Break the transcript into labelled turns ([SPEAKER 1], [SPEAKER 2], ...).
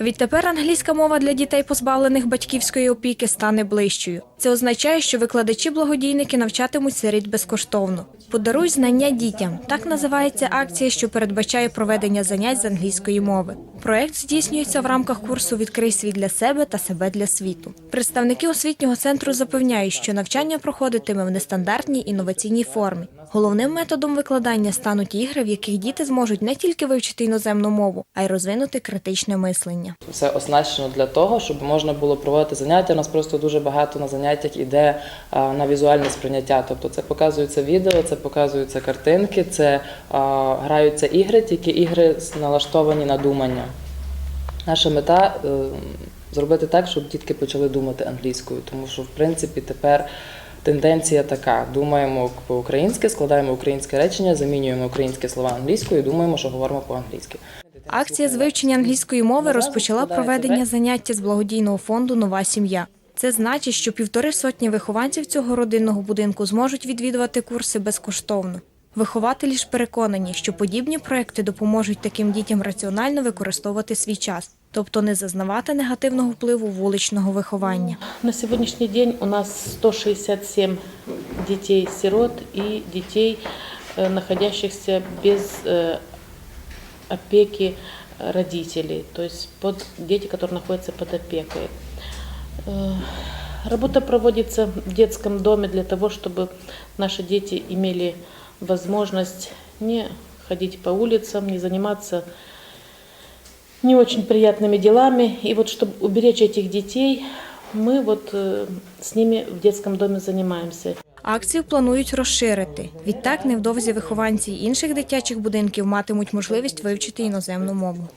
[SPEAKER 1] Відтепер англійська мова для дітей, позбавлених батьківської опіки, стане ближчою. Це означає, що викладачі-благодійники навчатимуть сиріт безкоштовно. Подаруй знання дітям. Так називається акція, що передбачає проведення занять з англійської мови. Проект здійснюється в рамках курсу Відкрий світ для себе та себе для світу. Представники освітнього центру запевняють, що навчання проходитиме в нестандартній інноваційній формі. Головним методом викладання стануть ігри, в яких діти зможуть не тільки вивчити іноземну мову, а й розвинути критичне мислення.
[SPEAKER 2] Все оснащено для того, щоб можна було проводити заняття. У нас просто дуже багато на заняттях іде на візуальне сприйняття. Тобто це показується відео, це показуються картинки, це а, граються ігри, тільки ігри налаштовані на думання. Наша мета е, зробити так, щоб дітки почали думати англійською, тому що в принципі тепер. Тенденція така: думаємо по-українськи, складаємо українське речення, замінюємо українські слова англійською, і думаємо, що говоримо по-англійськи.
[SPEAKER 1] Акція з вивчення англійської мови розпочала проведення заняття з благодійного фонду Нова сім'я. Це значить, що півтори сотні вихованців цього родинного будинку зможуть відвідувати курси безкоштовно. Вихователі ж переконані, що подібні проекти допоможуть таким дітям раціонально використовувати свій час, тобто не зазнавати негативного впливу вуличного виховання.
[SPEAKER 3] На сегодняшний день у нас 167 детей-сирот и детей, э, находящихся без э, опеки родителей, то есть под, дети, которые находятся под опекой. Э, Работа проводится в детском доме для того, чтобы наши дети имели возможность не ходить по улицам, не заниматься не очень приятными делами. И вот чтобы уберечь этих детей, мы вот э, с ними в детском доме занимаемся.
[SPEAKER 1] Акцію планують розширити. Відтак, невдовзі вихованці інших дитячих будинків матимуть можливість вивчити іноземну мову.